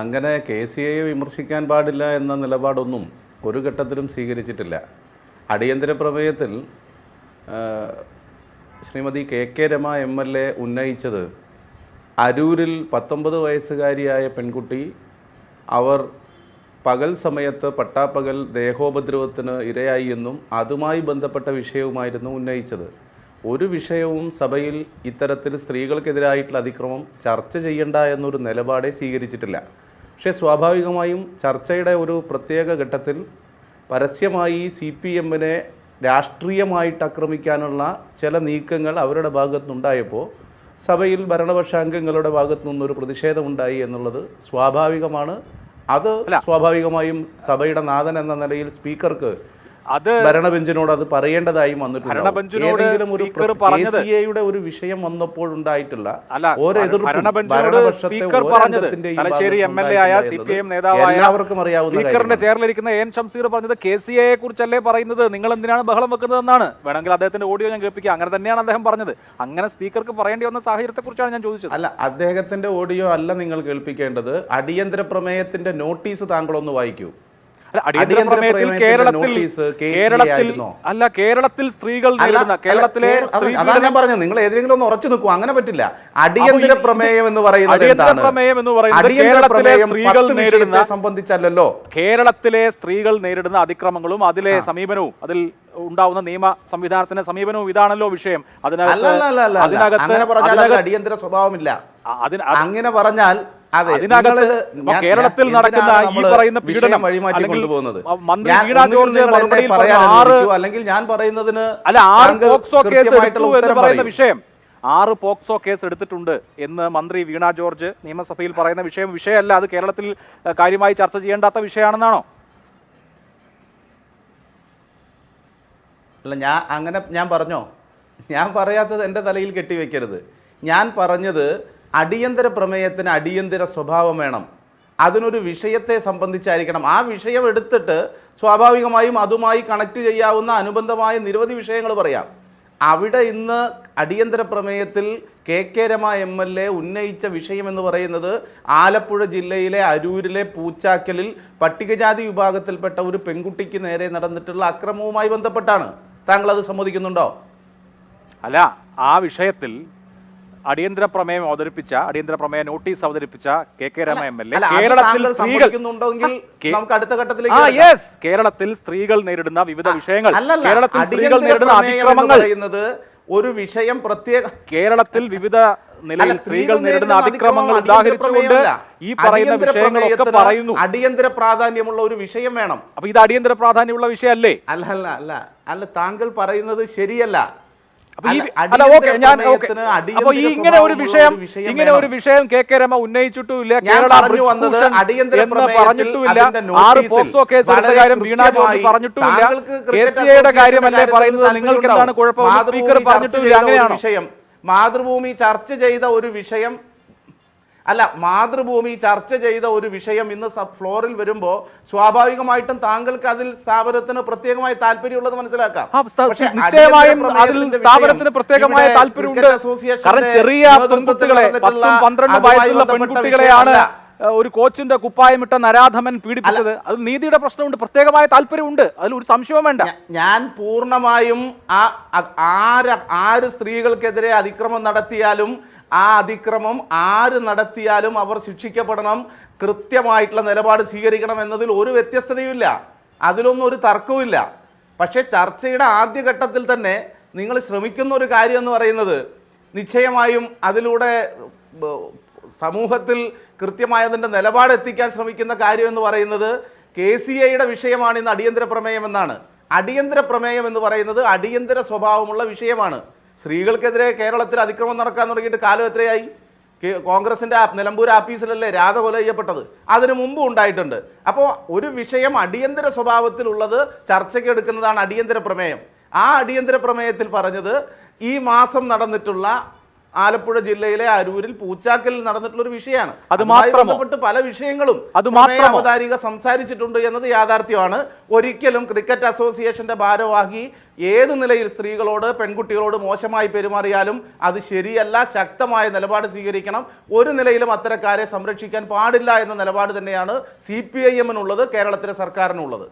അങ്ങനെ K C ഐയെ വിമർശിക്കാൻ പാടില്ല എന്ന നിലപാടൊന്നും ഒരു ഘട്ടത്തിലും സ്വീകരിച്ചിട്ടില്ല. അടിയന്തര പ്രമേയത്തിൽ Shrimati K K Rama M L A ഉന്നയിച്ചത് അരൂരിൽ പത്തൊമ്പത് വയസ്സുകാരിയായ പെൺകുട്ടി അവർ പകൽ സമയത്ത് പട്ടാപ്പകൽ ദേഹോപദ്രവത്തിന് ഇരയായി എന്നും അതുമായി ബന്ധപ്പെട്ട വിഷയവുമായിരുന്നു ഉന്നയിച്ചത്. ഒരു വിഷയവും സഭയിൽ ഇത്തരത്തിൽ സ്ത്രീകൾക്കെതിരായിട്ടുള്ള അതിക്രമം ചർച്ച ചെയ്യണ്ട എന്നൊരു നിലപാടേ സ്വീകരിച്ചിട്ടില്ല. പക്ഷേ സ്വാഭാവികമായും ചർച്ചയുടെ ഒരു പ്രത്യേക ഘട്ടത്തിൽ പരസ്യമായി സി പി എമ്മിനെ രാഷ്ട്രീയമായിട്ട് ആക്രമിക്കാനുള്ള ചില നീക്കങ്ങൾ അവരുടെ ഭാഗത്തുനിന്നുണ്ടായപ്പോൾ സഭയിൽ ഭരണപക്ഷ അംഗങ്ങളുടെ ഭാഗത്തു നിന്നൊരു പ്രതിഷേധമുണ്ടായി എന്നുള്ളത് സ്വാഭാവികമാണ്. അത് സ്വാഭാവികമായും സഭയുടെ നാഥൻ എന്ന നിലയിൽ സ്പീക്കർക്ക് അത് ഭരണബെഞ്ചിനോട് അത് പറയേണ്ടതായി വന്നിട്ടുണ്ട്. ഒരു വിഷയം വന്നപ്പോഴുണ്ടായിട്ടുള്ള തലശ്ശേരി എം എൽ എ ആയ സി പി എം നേതാവായ എല്ലാവർക്കും അറിയാവുന്ന സ്പീക്കറിന്റെ. ചെയറിലിരിക്കുന്ന എൻ ഷംസീർ പറഞ്ഞത് കെ സി എയെ കുറിച്ചല്ലേ പറയുന്നത്? നിങ്ങൾ എന്തിനാണ് ബഹളം വെക്കുന്നതെന്നാണ്? വേണമെങ്കിൽ അദ്ദേഹത്തിന്റെ ഓഡിയോ ഞാൻ കേൾപ്പിക്കുക അങ്ങനെ തന്നെയാണ് അദ്ദേഹം പറഞ്ഞത്. അങ്ങനെ സ്പീക്കർക്ക് പറയേണ്ടി വന്ന സാഹചര്യത്തെ കുറിച്ചാണ് ഞാൻ ചോദിച്ചത്. അല്ല അദ്ദേഹത്തിന്റെ ഓഡിയോ അല്ല നിങ്ങൾ കേൾപ്പിക്കേണ്ടത്. അടിയന്തര പ്രമേയത്തിന്റെ നോട്ടീസ് താങ്കളൊന്ന് വായിക്കൂ. അല്ല, അടിയന്തര അടിയന്തര പ്രമേയത്തിൽ പ്രമേയത്തിൽ കേരളത്തിൽ കേരളത്തിൽ അല്ല കേരളത്തിൽ സ്ത്രീകൾ നേരിടുന്ന കേരളത്തിലെ അതാണ് ഞാൻ പറഞ്ഞത്. നിങ്ങൾ ഏതെങ്കിലും ഒന്ന് ഉറച്ചു നിൽക്കും. അങ്ങനെ പറ്റില്ല. അടിയന്തര പ്രമേയം എന്ന് പറയുന്നത് അടിയന്തര പ്രമേയം എന്ന് പറയുന്നത് കേരളത്തിലെ സ്ത്രീകൾ നേരിടുന്ന സംബന്ധിച്ചല്ലോ കേരളത്തിലെ സ്ത്രീകൾ നേരിടുന്ന അതിക്രമങ്ങളും അതിലെ സമീപനവും അതിൽ ഉണ്ടാവുന്ന നിയമ സംവിധാനത്തിന്റെ സമീപനവും ഇതാണല്ലോ വിഷയം. അതിനകത്ത് അതിനകത്ത് അടിയന്തര സ്വഭാവമില്ല. അങ്ങനെ പറഞ്ഞാൽ അതിനകത്ത് കേരളത്തിൽ നടക്കുന്ന ഈ പറയുന്ന പീഡനം വഴിമാറ്റി മാറ്റി കൊണ്ടുപോകുന്നത്? മന്ത്രി വീണ ജോർജ് മറുപടിയിൽ ആറ് അല്ലെങ്കിൽ ഞാൻ പറയുന്നതിന് അല്ല ആറ് പോക്സോ കേസ് എടുത്തു എന്ന് പറയുന്ന വിഷയം. ആറ് പോക്സോ കേസ് എടുത്തിട്ടുണ്ട് എന്ന് മന്ത്രി വീണ ജോർജ് നിയമസഭയിൽ പറയുന്ന വിഷയം വിഷയമല്ല. അത് കേരളത്തിൽ കാര്യമായി ചർച്ച ചെയ്യേണ്ടാത്ത വിഷയമാണെന്നാണോ? അല്ല ഞാൻ അങ്ങനെ ഞാൻ പറഞ്ഞോ? ഞാൻ പറയാത്തത് എന്റെ തലയിൽ കെട്ടിവെക്കരുത്. ഞാൻ പറഞ്ഞത് അടിയന്തര പ്രമേയത്തിന് അടിയന്തര സ്വഭാവം വേണം. അതിനൊരു വിഷയത്തെ സംബന്ധിച്ചായിരിക്കണം. ആ വിഷയം എടുത്തിട്ട് സ്വാഭാവികമായും അതുമായി കണക്ട് ചെയ്യാവുന്ന അനുബന്ധമായ നിരവധി വിഷയങ്ങൾ പറയാം. അവിടെ ഇന്ന് അടിയന്തര പ്രമേയത്തിൽ K K Rama M L A ഉന്നയിച്ച വിഷയം എന്ന് പറയുന്നത് ആലപ്പുഴ ജില്ലയിലെ അരൂരിലെ പൂച്ചാക്കലിൽ പട്ടികജാതി വിഭാഗത്തിൽപ്പെട്ട ഒരു പെൺകുട്ടിക്ക് നേരെ നടന്നിട്ടുള്ള അക്രമവുമായി ബന്ധപ്പെട്ടാണ്. താങ്കൾ അത് സമ്മതിക്കുന്നുണ്ടോ? അല്ല ആ വിഷയത്തിൽ അടിയന്തര പ്രമേയം അവതരിപ്പിച്ച അടിയന്തര പ്രമേയ നോട്ടീസ് അവതരിപ്പിച്ച K K Rama M L A. കേരളത്തിൽ സ്ത്രീകൾ കേരളത്തിൽ സ്ത്രീകൾ നേരിടുന്ന വിവിധ വിഷയങ്ങൾ. കേരളത്തിൽ സ്ത്രീകൾ നേരിടുന്ന അതിക്രമങ്ങൾ. ഒരു വിഷയം പ്രത്യേക കേരളത്തിൽ വിവിധ നിലയിൽ സ്ത്രീകൾ നേരിടുന്ന അതിക്രമങ്ങൾ ഉദാഹരിച്ചുകൊണ്ട് ഈ പറയുന്ന വിഷയങ്ങളൊക്കെ പറയുന്നു. അടിയന്തര പ്രാധാന്യമുള്ള ഒരു വിഷയം വേണം. അപ്പൊ ഇത് അടിയന്തര പ്രാധാന്യമുള്ള വിഷയമല്ലേ? അല്ല അല്ല അല്ല. അല്ല താങ്കൾ പറയുന്നത് ശരിയല്ല. അപ്പൊ ഈ ഇങ്ങനെ ഒരു വിഷയം ഇങ്ങനെ ഒരു വിഷയം കെ കെ രമ ഉന്നയിച്ചിട്ടുമില്ല കേരള എന്ന് പറഞ്ഞിട്ടുമില്ല ആറ് പോക്സോ കേസ് എടുത്ത കാര്യം വീണ ജോർജ് പറഞ്ഞിട്ടുമില്ല കെ സി എയുടെ കാര്യമല്ലേ പറയുന്നത്? നിങ്ങൾക്ക് എന്താണ് കുഴപ്പം സ്പീക്കർ പറഞ്ഞിട്ടുമില്ല അങ്ങനെയാണോ? വിഷയം മാതൃഭൂമി ചർച്ച ചെയ്ത ഒരു വിഷയം അല്ല മാതൃഭൂമി ചർച്ച ചെയ്ത ഒരു വിഷയം ഇന്ന് ഫ്ലോറിൽ വരുമ്പോൾ സ്വാഭാവികമായിട്ടും താങ്കൾക്ക് അതിൽ സ്ഥാപനത്തിന് പ്രത്യേകമായി താല്പര്യമുള്ളത് മനസ്സിലാക്കാം. നിശ്ചയമായും അതിൽ സ്ഥാപനത്തിന് പ്രത്യേകമായ താല്പര്യം താല്പര്യമുണ്ട്. കാരണം ചെറിയ പെൺകുട്ടികളെ പത്തും പന്ത്രണ്ടും വയസ്സുള്ള പെൺകുട്ടികളെയാണ്. ഒരു കോച്ചിന്റെ കുപ്പായമിട്ട നരാധമൻ പീഡിപ്പിച്ചത്. അത് നീതിയുടെ പ്രശ്നമുണ്ട് പ്രത്യേകമായ താല്പര്യമുണ്ട്. അതിൽ ഒരു സംശയവും വേണ്ട. ഞാൻ പൂർണമായും ആ ആര് ആര് സ്ത്രീകൾക്കെതിരെ അതിക്രമം നടത്തിയാലും ആ അതിക്രമം ആര് നടത്തിയാലും അവർ ശിക്ഷിക്കപ്പെടണം കൃത്യമായിട്ടുള്ള നിലപാട് സ്വീകരിക്കണം എന്നതിൽ ഒരു വ്യത്യസ്തതയുമില്ല. അതിലൊന്നും ഒരു തർക്കവുമില്ല. പക്ഷേ ചർച്ചയുടെ ആദ്യഘട്ടത്തിൽ തന്നെ നിങ്ങൾ ശ്രമിക്കുന്ന ഒരു കാര്യം എന്ന് പറയുന്നത് നിശ്ചയമായും അതിലൂടെ സമൂഹത്തിൽ കൃത്യമായതിന്റെ നിലപാട് എത്തിക്കാൻ ശ്രമിക്കുന്ന കാര്യം എന്ന് പറയുന്നത് കെ സി ഐയുടെ വിഷയമാണ് ഇന്ന് അടിയന്തര പ്രമേയം എന്നാണ്. അടിയന്തര പ്രമേയം എന്ന് പറയുന്നത് അടിയന്തര സ്വഭാവമുള്ള വിഷയമാണ്. സ്ത്രീകൾക്കെതിരെ കേരളത്തിൽ അതിക്രമം നടക്കാൻ തുടങ്ങിയിട്ട് കാലം എത്രയായി? കോൺഗ്രസിന്റെ നിലമ്പൂർ ആഫീസിലല്ലേ രാധ കൊല ചെയ്യപ്പെട്ടത് അതിനു മുമ്പ് ഉണ്ടായിട്ടുണ്ട്. അപ്പോൾ ഒരു വിഷയം അടിയന്തര സ്വഭാവത്തിലുള്ളത് ചർച്ചയ്ക്ക് എടുക്കുന്നതാണ് അടിയന്തര പ്രമേയം. ആ അടിയന്തര പ്രമേയത്തിൽ പറഞ്ഞത് ഈ മാസം നടന്നിട്ടുള്ള ആലപ്പുഴ ജില്ലയിലെ അരൂരിൽ പൂച്ചാക്കലിൽ നടന്നിട്ടുള്ള ഒരു വിഷയമാണ് അത്? ബന്ധപ്പെട്ട് പല വിഷയങ്ങളും? അവതാരിക സംസാരിച്ചിട്ടുണ്ട് എന്നത് യാഥാർത്ഥ്യമാണ് ഒരിക്കലും ക്രിക്കറ്റ് അസോസിയേഷന്റെ ഭാരവാഹി ഏത് നിലയിൽ സ്ത്രീകളോട് പെൺകുട്ടികളോട് മോശമായി പെരുമാറിയാലും അത് ശരിയല്ല ശക്തമായ നിലപാട് സ്വീകരിക്കണം ഒരു നിലയിലും അത്തരക്കാരെ സംരക്ഷിക്കാൻ പാടില്ല എന്ന നിലപാട് തന്നെയാണ് സി പി ഐ എമ്മിനുള്ളത് കേരളത്തിലെ സർക്കാരിനുള്ളത്